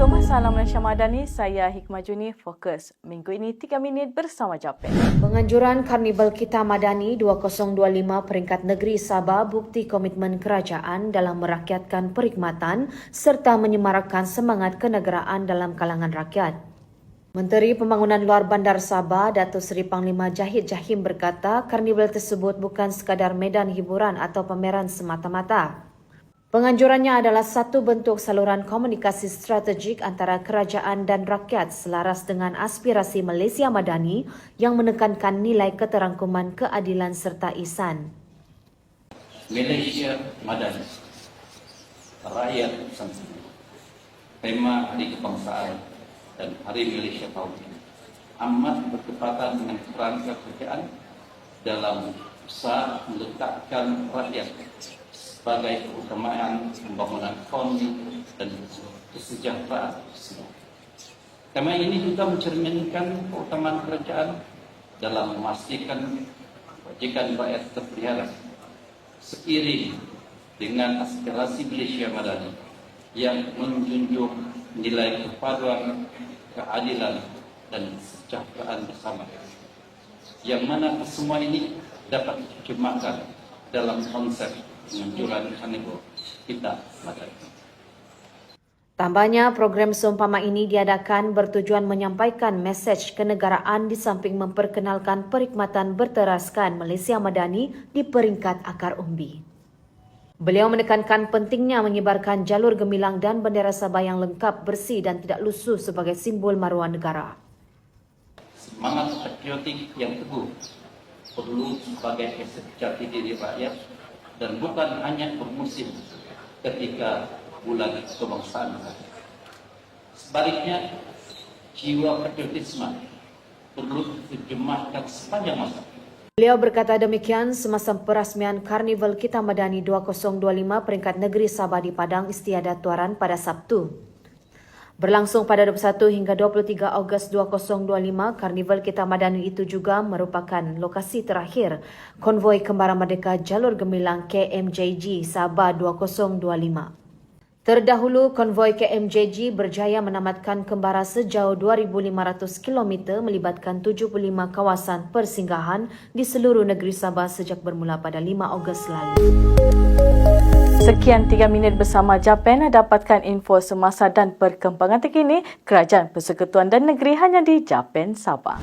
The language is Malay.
Salam Malaysia Madani, saya Hikmah Juni, Fokus. Minggu ini 3 minit bersama Japan. Penganjuran Karnival Kita Madani 2025 peringkat negeri Sabah bukti komitmen kerajaan dalam merakyatkan perkhidmatan serta menyemarakkan semangat kenegaraan dalam kalangan rakyat. Menteri Pembangunan Luar Bandar Sabah, Datuk Seri Panglima Jahid Jahim berkata, karnival tersebut bukan sekadar medan hiburan atau pameran semata-mata. Penganjurannya adalah satu bentuk saluran komunikasi strategik antara kerajaan dan rakyat selaras dengan aspirasi Malaysia Madani yang menekankan nilai keterangkuman keadilan serta ihsan. Malaysia Madani Rakyat Nusantara Tema Hari Kebangsaan dan Hari Malaysia tahun ini amat bertepatan dengan peran kerajaan dalam usaha meletakkan rakyat sebagai keutamaan pembangunan ekonomi dan kesejahteraan semua. Tema ini juga mencerminkan keutamaan kerajaan dalam memastikan kebajikan rakyat terpelihara seiring dengan aspirasi Malaysia Madani yang menjunjung nilai kepaduan, keadilan dan kesejahteraan bersama. Yang mana semua ini dapat diterjemahkan dalam konsep penganjuran Karnival kita Madani. Tambahnya, program seumpama ini diadakan bertujuan menyampaikan mesej kenegaraan di samping memperkenalkan perkhidmatan berteraskan Malaysia Madani di peringkat akar umbi. Beliau menekankan pentingnya menyebarkan jalur gemilang dan bendera Sabah yang lengkap, bersih dan tidak lusuh sebagai simbol maruah negara. Semangat patriotik yang teguh perlu sebagai aset jati diri rakyat dan bukan hanya bermusim ketika bulan kebangsaan. Sebaliknya, jiwa patriotisme perlu diterjemahkan sepanjang masa Beliau berkata demikian semasa perasmian Karnival Kita Madani 2025 peringkat negeri Sabah di Padang Istiadat Tuaran pada Sabtu. Berlangsung pada 21 hingga 23 Ogos 2025, Karnival Kita Madani itu juga merupakan lokasi terakhir konvoi Kembara Merdeka Jalur Gemilang KMJG Sabah 2025. Terdahulu, konvoi KMJG berjaya menamatkan kembara sejauh 2,500 km melibatkan 75 kawasan persinggahan di seluruh negeri Sabah sejak bermula pada 5 Ogos lalu. Sekian 3 minit bersama Japan. Dapatkan info semasa dan perkembangan terkini Kerajaan Persekutuan dan Negeri hanya di Japan Sabah.